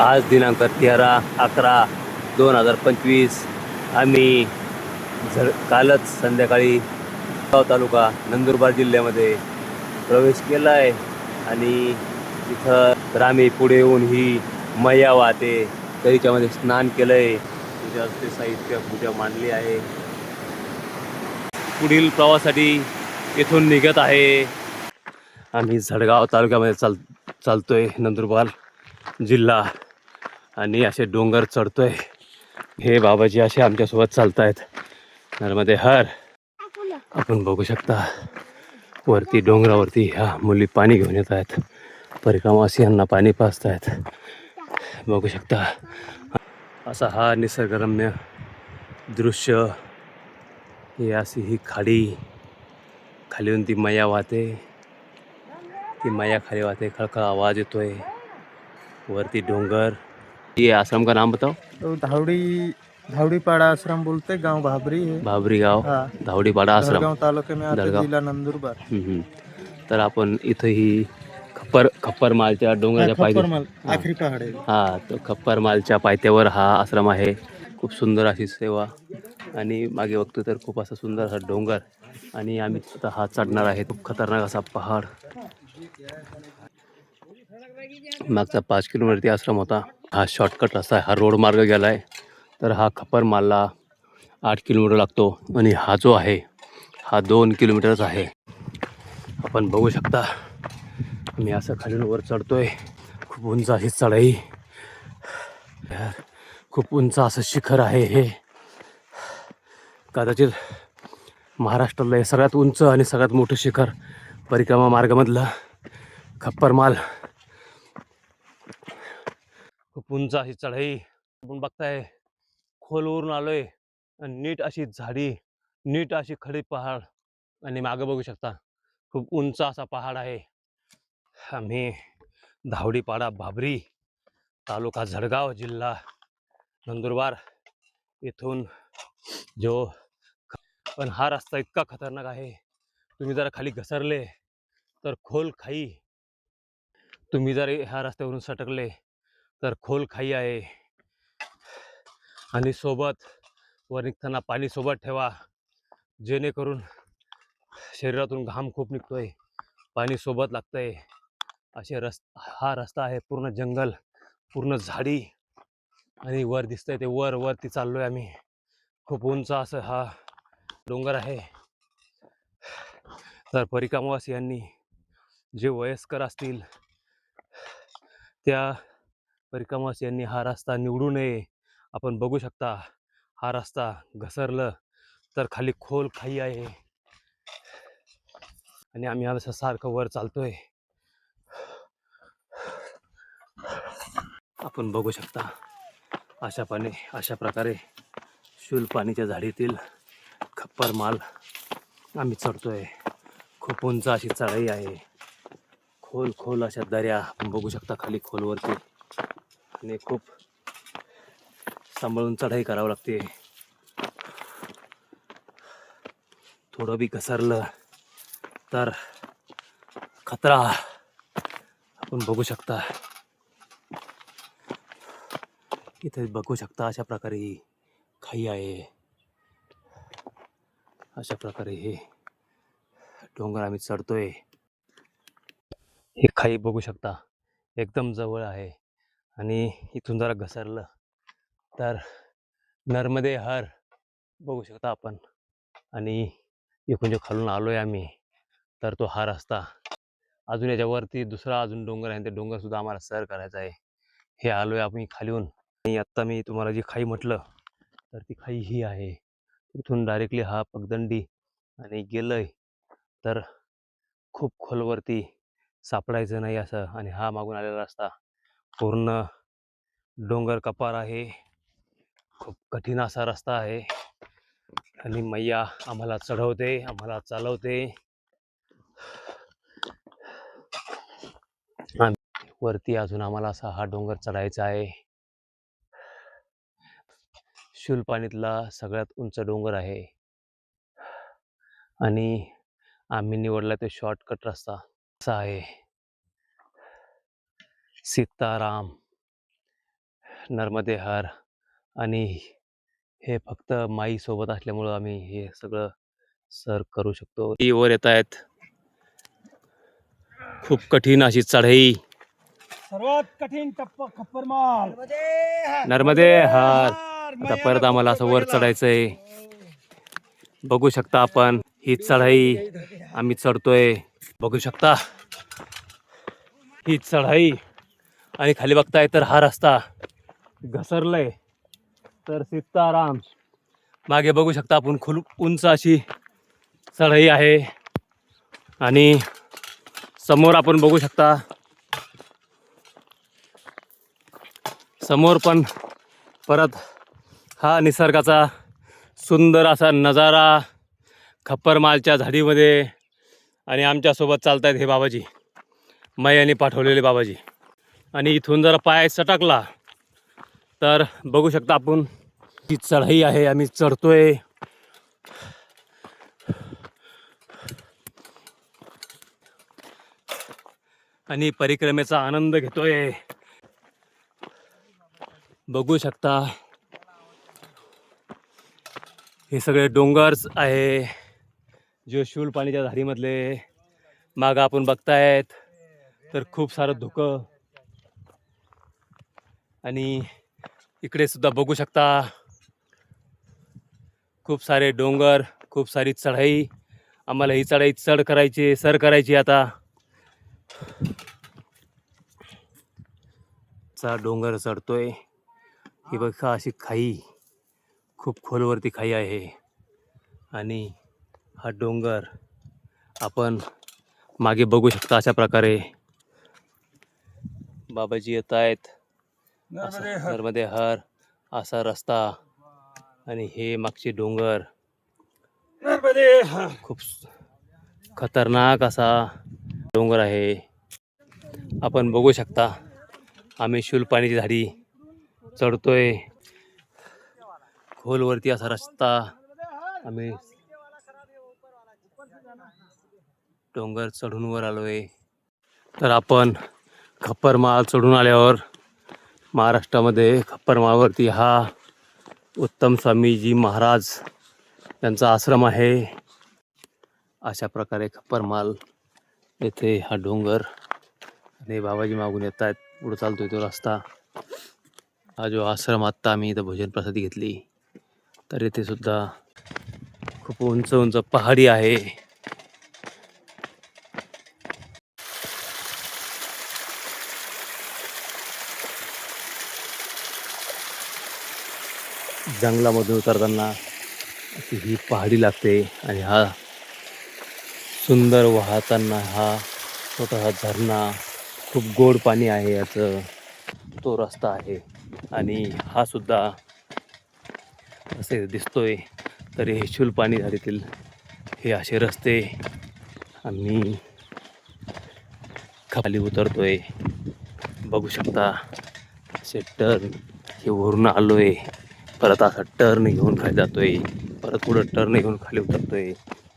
आज दिनांक तेरा अकरा दोन हजार पंचवीस. आम्ही झड कालच संध्याकाळी गाव तालुका नंदुरबार जिल्ह्यामध्ये प्रवेश केला आहे आणि इथं रामी पुढे येऊन ही मैया वाहते. तर हिच्यामध्ये स्नान केलं आहे पूजाचे साहित्य पूजा मांडली आहे. पुढील प्रवासासाठी इथून निघत आहे. आम्ही झडगाव तालुक्यामध्ये चाल चालतोय नंदुरबार जिल्हा. आणि असे डोंगर चढतोय. हे बाबाजी असे आमच्यासोबत चालतायत. नर्मदे हर. आपण बघू शकता वरती डोंगरावरती ह्या मुली पाणी घेऊन येत आहेत परिक्रमावासियांना पाणी पाजतायत. बघू शकता असा हा निसर्गरम्य दृश्य. ही अशी ही खाडी. खालीहून ती मैया वाहते. ती मैया खाली वाहते खळखळ आवाज येतोय. वरती डोंगर. ये आश्रम का नाम बताओ। तो धावड़ी धावड़ी पाड़ा आश्रम बोलते गांव भाबरी है। भाबरी गाव हाँ। धावडीपाडा आश्रम। गांव तालुके में आते दरगाव. जिला नंदुरबार। हम्म. तर आपण इथं ही खप्पर खप्पर मालच्या डोंगराच्या पायथ्या खप्परमल आखरी पहाड़ है हा तो खप्पर मालच्या पायथ्यावर हा आश्रम आहे. खूप सुंदर अशी सेवा. आणि मागे बघतो तर खूप असा सुंदर असा डोंगर. आणि आम्ही आता हा चढणार आहे. खूप खतरनाक असा पहाड. मागचा पाच किलोमीटरती आश्रम होता. हा शॉर्टकट रस्ता आहे. हा रोड मार्ग गेला आहे तर हा खप्पर मालला आठ किलोमीटर लागतो आणि हा जो आहे हा दोन किलोमीटरच आहे. आपण बघू शकता मी असं खालून वर आहे खूप उंच अशी चढाई. खूप उंच असं शिखर आहे हे. कदाचित महाराष्ट्रातलं हे सगळ्यात उंच आणि सगळ्यात मोठं शिखर परिक्रमा मार्गामधलं खप्परमाल खूप उंच अशी चढाई. आपण बघताय खोलवरून आलोय. आणि नीट अशी झाडी नीट अशी खडी पहाड आणि मागं बघू शकता खूप उंच असा पहाड आहे. आम्ही धावडीपाडा भाबरी तालुका झडगाव जिल्हा नंदुरबार इथून जो पण हा रस्ता इतका खतरनाक आहे. तुम्ही जरा खाली घसरले तर खोल खाई. तुम्ही जर ह्या रस्त्यावरून सटकले तर खोल खाई आहे. आणि सोबत वर निघताना पाणी सोबत ठेवा. जेणेकरून शरीरातून घाम खूप निघतोय. पाणी सोबत लागतंय. असे रस् हा रस्ता आहे पूर्ण जंगल पूर्ण झाडी. आणि वर दिसतंय ते वर वरती चाललोय आम्ही. खूप उंच असं हा डोंगर आहे. तर परिक्रमावासियांनी जे वयस्कर असतील त्या परिक्रमावासियांनी हा रस्ता निवडू नये. आपण बघू शकता हा रस्ता घसरलं तर खाली खोल खाई आहे. आणि आम्ही असं सारखं वर चालतोय. आपण बघू शकता अशा पाने अशा प्रकारे शूल पाणीच्या झाडीतील खप्पर माल आम्ही चढतोय. खूप उंच अशी चढाई आहे. खोल खोल अशा दऱ्या आपण बघू शकता खाली खोलवरती. आणि खूप सांभाळून चढाई करावं लागते. थोडं बी घसरलं तर खतरा आपण बघू शकता. इथे बघू शकता अशा प्रकारे ही खाई आहे. अशा प्रकारे हे डोंगर आम्ही चढतोय. हे खाई बघू शकता. एकदम जवळ आहे. आणि इथून जरा घसरलं तर नर्मदे हर बघू शकता आपण. आणि इकडून जो खालून आलो आहे आम्ही तर तो हा रस्ता. अजून याच्यावरती दुसरा अजून डोंगर आहे ते डोंगरसुद्धा आम्हाला सर करायचा आहे. हे आलो आहे आम्ही खालीहून आणि आत्ता मी तुम्हाला जी खाई म्हटलं तर ती खाई ही आहे. इथून डायरेक्टली हा पगदंडी आणि गेलंय तर खूप खोलवरती सापडायचं नाही असं. आणि हा मागून आलेला रस्ता पूर्ण डोंगर कपार आहे. खूप कठीण असा रस्ता आहे. आणि मैया आम्हाला चढवते आम्हाला चालवते. वरती अजून आम्हाला असा हा डोंगर चढायचा आहे. शूलपाणीतला सगळ्यात उंच डोंगर आहे. आणि आम्ही निवडला ते शॉर्टकट रस्ता. असा आहे. सीताराम. नर्मदे हार आणि हे फक्त माई सोबत असल्यामुळं आम्ही हे सगळं सर करू शकतो. ती वर येत आहेत. खूप कठीण अशी चढाई. सर्वात कठीण टप्पा खप्पर माल. नर्मदे! हार. आता परत आम्हाला असं वर चढायचंय. बघू शकता आपण ही चढाई. आम्ही चढतोय. बघू शकता. ही चढाई. आणि खाली बघताय तर हा रस्ता. घसरलंय. तर सीताराम. मागे बघू शकता आपण खुल उंच अशी चढाई आहे. आणि समोर आपण बघू शकता समोर पण परत हा निसर्गाचा सुंदर असा नजारा खप्परमालच्या झाडीमध्ये आणि आमच्यासोबत चालत आहेत हे बाबाजी. मैयाने पाठवलेले बाबाजी. आणि इथून जर पाय सटकला तर बघू शकता आपण ती चढाई आहे आम्ही चढतोय. आणि परिक्रमेचा आनंद घेतोय. बघू शकता हे सगळे डोंगर्स आहे. जो शूल पाणीच्या धारीमधले मागं आपण बघतायत तर खूप सारं धुकं. आणि इकडे सुद्धा बघू शकता. खूप सारे डोंगर खूप सारी चढाई. आम्हाला ही चढाई चढ करायची सर करायची आता. चा डोंगर चढतोय. ही बघा अशी खाई. खूप खोलवरती खाई आहे. आणि हा डोंगर आपण मागे बघू शकता अशा प्रकारे. बाबाजी येत आहेत. नर्मदे हर असा रस्ता आणि हे मागचे डोंगर. खूप खतरनाक असा डोंगर आहे. आपण बघू शकता आम्ही शूलपाणीची झाडी चढतोय. खोलवरती असा रस्ता. आम्ही डोंगर चढून वर आलोय. तर आपण खप्परमाळ चढून आल्यावर महाराष्ट्रामध्ये खप्परमाळवरती हा उत्तम स्वामीजी महाराज यांचा आश्रम आहे. अशा प्रकारे खप्परमाल येथे हा डोंगर आणि बाबाजी मागून येत आहेत पुढं चालतो तो रस्ता. हा जो आश्रम आत्ता आम्ही इथं भोजन प्रसादी घेतली तर येथे सुद्धा खूप उंच उंच पहाडी आहे. जंगलामधून उतरताना ही पहाडी लागते आणि हा सुंदर वाहताना हा छोटासा झरणा खूप गोड पाणी आहे याचं तो रस्ता आहे. आणि हा सुद्धा असे दिसतोय तर हे शूल पाणी झालेतील हे असे रस्ते आम्ही खाली उतरतोय. बघू शकता असे टर्न हे वरून आलोय. परत असा टर्न घेऊन खाली जातोय. परत पुढं टर्न घेऊन खाली उतरतोय.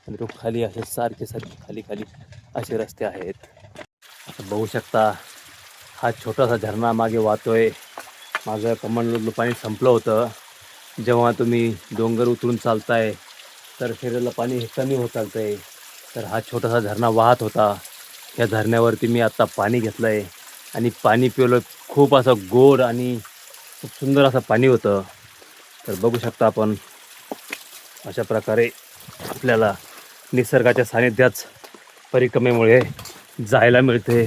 आणि तो खाली असे सारखे सारखे खाली खाली असे रस्ते आहेत. बघू शकता हा छोटासा झरणा मागे वाहतोय. माझं कमंडलं पाणी संपलं होतं. जेव्हा तुम्ही डोंगर उतरून चालताय तर शरीराला पाणी हे कमी होत चालतंय. तर हा छोटासा झरणा वाहत होता. या झरण्यावरती मी आत्ता पाणी घेतलं आहे आणि पाणी पिवलं खूप असं गोड आणि खूप सुंदर असं पाणी होतं. तर बघू शकता आपण अशा प्रकारे आपल्याला निसर्गाच्या सानिध्याच परिक्रमेमुळे जायला मिळते.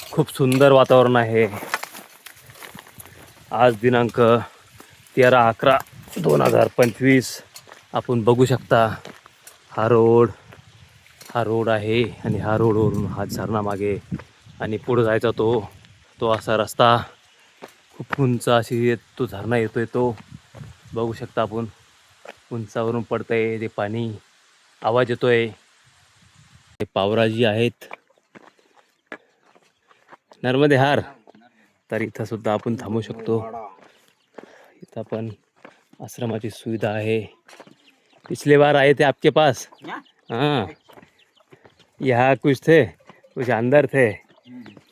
खूप सुंदर वातावरण आहे. आज दिनांक तेरा अकरा दोन हजार पंचवीस. आपण बघू शकता हा रोड हा रोड आहे आणि हा रोडवरून हा झरणा मागे आणि पुढं जायचा तो तो असा रस्ता खूप उंच अशी येत तो झरणा येतोय तो. बघू शकता आपण. उंचावरून पडतंय ते पाणी. आवाज येतोय. हे पावराजी आहेत. नर्मदे हार. तर इथं सुद्धा आपण थांबू शकतो. इथं पण आश्रमाची सुविधा आहे. पिछले बार आए थे आपके पास? हाँ. यहाँ कुछ थे कुछ अंदर थे.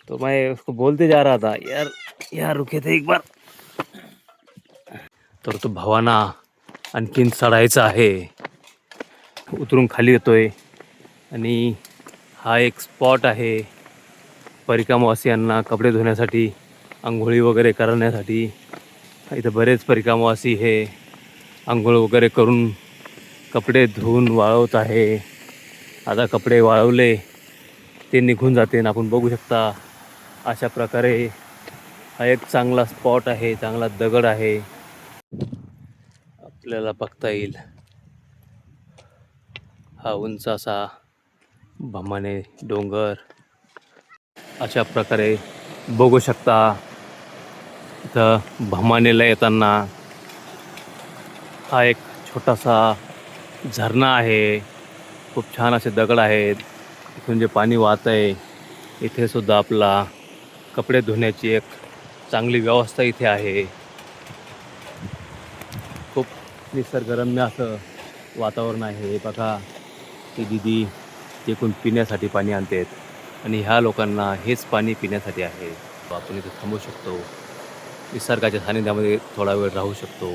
तो मैं उसको बोलते जा रहा था यार या रुके थे एक बार. तर तो भावाना आणखीन चढायचा आहे. उतरून खाली येतोय. आणि हा एक स्पॉट आहे. परिकामवासियांना कपडे धुण्यासाठी आंघोळी वगैरे करण्यासाठी. इथं बरेच परिकामवासी हे आंघोळ वगैरे करून कपडे धुवून वाळवत आहे. आता कपडे वाळवले ते निघून जाते आणि आपण बघू शकता अशा प्रकारे हा एक चांगला स्पॉट आहे चांगला दगड आहे. आपल्याला बघता येईल. हा उंच असा भमाने डोंगर. अशा प्रकारे बघू शकता इथं भमानेला येताना हा एक छोटासा झरणा आहे. खूप छान असे दगड आहेत. इथून जे पाणी वाहत आहे इथे सुद्धा आपला कपडे धुण्याची एक चांगली व्यवस्था इथे आहे. खूप निसर्गरम्य असं वातावरण आहे. बघा ती दिदी एकूण पिण्यासाठी पाणी आणतात आणि ह्या लोकांना हेच पाणी पिण्यासाठी आहे. आपण इथे थांबू शकतो. निसर्गाच्या सानिध्यामध्ये थोडा वेळ राहू शकतो.